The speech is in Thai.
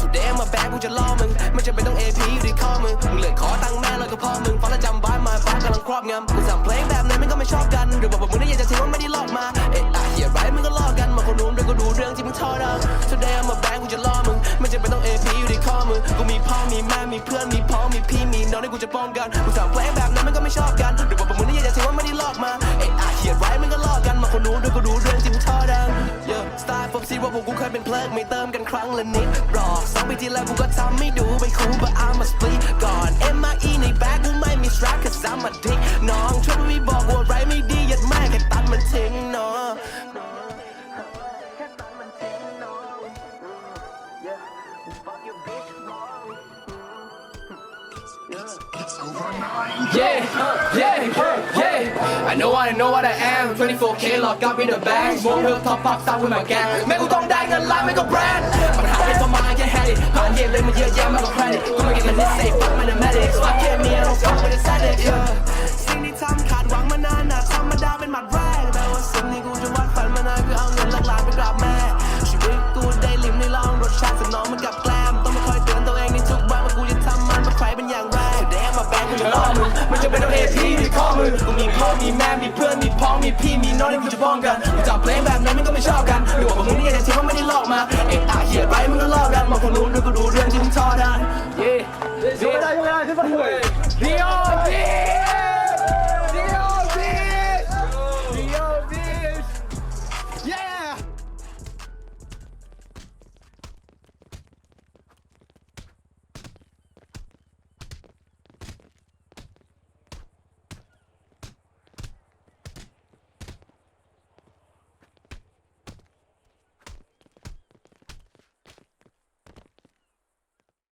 Today มาแบกกูจะล่อมึง ไม่จำเป็นต้อง AP อยู่ที่ข้อมึง มึงเลยขอตังค์แม่แล้วก็พ่อมึงฟังแล้วจำไว้มาฟ้ากำลังครอบงำกูสั่งเพลงแบบไหนมันก็ไม่ชอบกัน หรือบอกว่ามึงได้อยากจะทิ้งว่าไม่ได้ลอกมา เอ๊ะอะเหี้ยไรมึงก็ลอกกัน มาคนนู้นด้วยก็ดูเรื่องที่มึงทอดัง Today มาแบกกูจะล่อมึง ไม่จำเป็นต้อง AP อยู่ที่ข้อมึง กูมีพ่อมีแม่มีเพื่อนมีพ้อมีพี่มีน้องที่กูจะป้องกัน กูสั่งเพลงแบบนั้นมันก็ไม่ชอบกัน หรือบอกว่า ว่าพวกกูเคยเป็นเพลิงไม่เติมกันครั้งละนิดหรอกสองปีที่แล้วกูก็ทำไม่ดูไม่คูล but I'm a split ก่อน MIE ในแบ็คกูไม่มี strap cause I'm a dick น้องช่วยไม่บอกว่าไรไม่ดียัดแม่แค่ตัดมันทิ้งเนาะแค่ตัดมันทิ้เาะ Yeah fuck your bitch wrong Yeah, yeah, yeah. I know what I know what I am. 24k locked up in the bank. วงเธอท็อปพับซ้ำขึ้นมาแกงแม่กูต้องได้เงินล้านไม่ก็แบรนด์ปัญหาเป็นประมาณแค่แฮร์รี่ผ่านเย็นเลยมันเยอะแยะมากกว่าใครดิกูไม่เก็บเงินนิสัยฟักมันแมดิกฟักแค่เมียเราฟักไม่ได้แซดเด็ก กูจะล่อมึงมันจะเป็นต้องเอทีมีข้อมือกูมีพ่อมีแม่มีเพื่อนมีพ้องมีพี่มีน้องที่กูจะป้องกันกูจับเพลงแบบนั้นมันก็ไม่ชอบกันหรือว่ามึงนี่อากจะเชื่อว่าไม่ได้ลอกมาเอ็งอาเหี้ยไรมึงก็ลอกกันมองคนรู้ด้วยกูดูเรื่องที่มึงชอดันเย่ยกไม่ได้ยกไม่ได้ขึ้นมา